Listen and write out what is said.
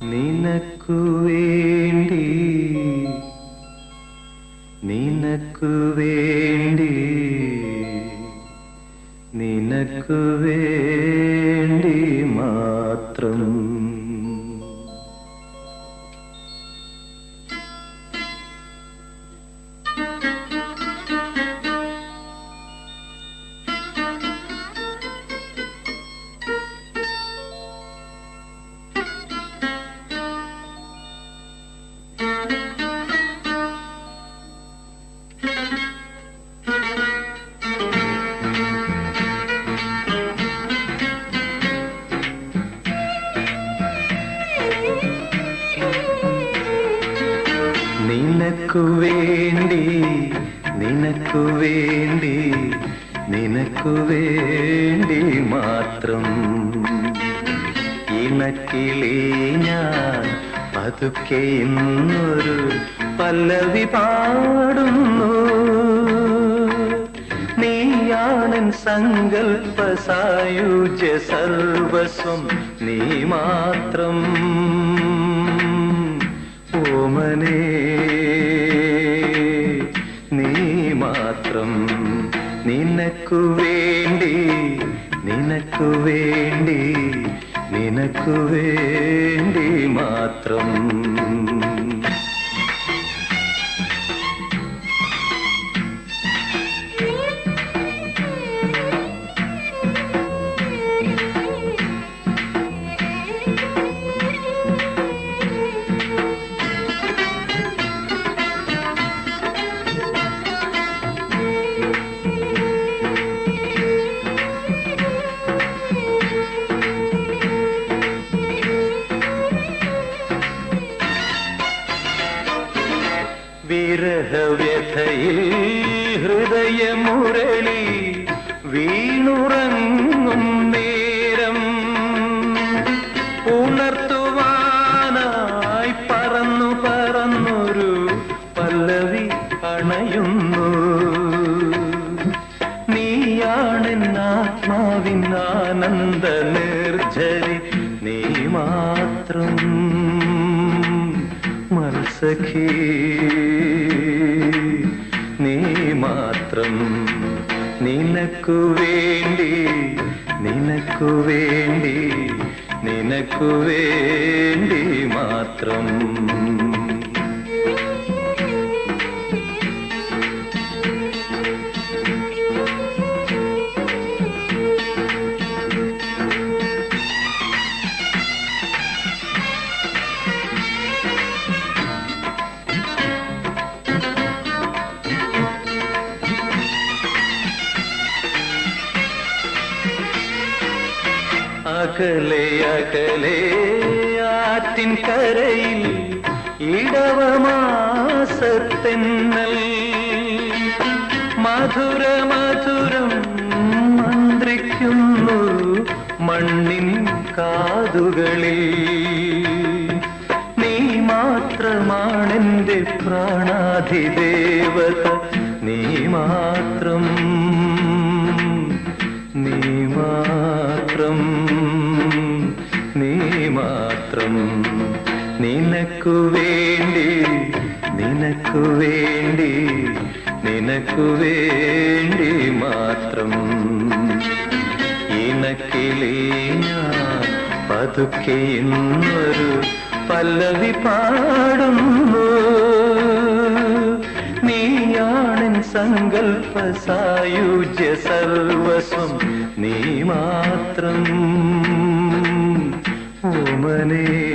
നിനക്കു വേണ്ടി നിനക്കു വേണ്ടി നിനക്കു വേണ്ടി മാത്രം നിനക്കു വേണ്ടി നിനക്കു വേണ്ടി നിനക്കു വേണ്ടി മാത്രം ഇണക്കിളി ഞാൻ പതുക്കെ ഇന്നൊരു പല്ലവി പാടുന്നു. നീയാണൻ സങ്കൽപ്പ സായുജ സർവസ്വം നീ മാത്രം. ഓമനേ നിനക്കു വേണ്ടി നിനക്കു വേണ്ടി നിനക്കു വേണ്ടി മാത്രം വിരഹവ്യഥയിൽ ഹൃദയമുരളി വീണുറങ്ങും നേരം. ഉണർത്തുവാനായി പറന്നു പറന്നൊരു പല്ലവി അണയുന്നു. നീയാണെന്നാത്മാവിൻ ആനന്ദ നിർജരി നീ മാത്രം മത്സഖി നിനക്കു വേണ്ടി നിനക്കു വേണ്ടി നിനക്കു വേണ്ടി മാത്രം അകലെ അകലെ ആറ്റിൻ കരയിൽ ഇടവമാസത്തെന്നൽ. മധുര മധുരം മന്ത്രിക്കുന്നു മണ്ണിൻ കാതുകളിൽ. നീ മാത്രമാണെന്റെ പ്രാണാധിദേവത നീ മാത്രം നീ നീ മാത്രം. നിനക്കു വേണ്ടി നിനക്കു വേണ്ടി നിനക്കു വേണ്ടി മാത്രം. ഇനക്കിലേ ഞാൻ പതുക്കെ ഇന്നൊരു പല്ലവി പാടുന്നു. നീയാണൻ സങ്കൽപ്പ സായുജ്യ സർവസ്വം നീ മാത്രം. ഓമനേ നീ